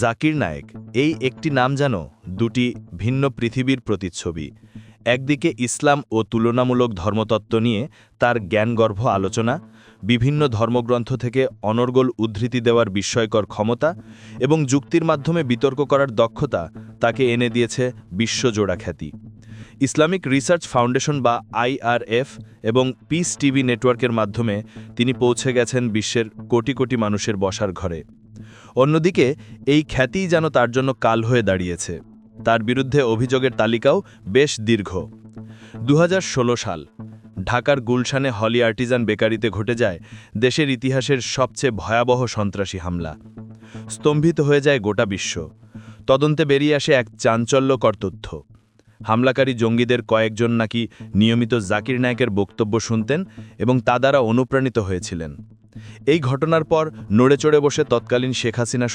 জাকির নায়েক, এই একটি নাম যেন দুটি ভিন্ন পৃথিবীর প্রতিচ্ছবি। একদিকে ইসলাম ও তুলনামূলক ধর্মতত্ত্ব নিয়ে তার জ্ঞানগর্ভ আলোচনা, বিভিন্ন ধর্মগ্রন্থ থেকে অনর্গল উদ্ধৃতি দেওয়ার বিস্ময়কর ক্ষমতা এবং যুক্তির মাধ্যমে বিতর্ক করার দক্ষতা তাকে এনে দিয়েছে বিশ্বজোড়া খ্যাতি। ইসলামিক রিসার্চ ফাউন্ডেশন বা আইআরএফ এবং পিস টিভি নেটওয়ার্কের মাধ্যমে তিনি পৌঁছে গেছেন বিশ্বের কোটি কোটি মানুষের বসার ঘরে। অন্যদিকে, এই খ্যাতিই যেন তার জন্য কাল হয়ে দাঁড়িয়েছে। তার বিরুদ্ধে অভিযোগের তালিকাও বেশ দীর্ঘ। দুহাজার ষোলো সাল, ঢাকার গুলশানে হলি আর্টিজান বেকারিতে ঘটে যায় দেশের ইতিহাসের সবচেয়ে ভয়াবহ সন্ত্রাসী হামলা। স্তম্ভিত হয়ে যায় গোটা বিশ্ব। তদন্তে বেরিয়ে আসে এক চাঞ্চল্যকর তথ্য। হামলাকারী জঙ্গিদের কয়েকজন নাকি নিয়মিত জাকির নায়কের বক্তব্য শুনতেন এবং তা দ্বারা অনুপ্রাণিত হয়েছিলেন। এই ঘটনার পর নড়ে চড়ে বসে তৎকালীন শেখ হাসিনা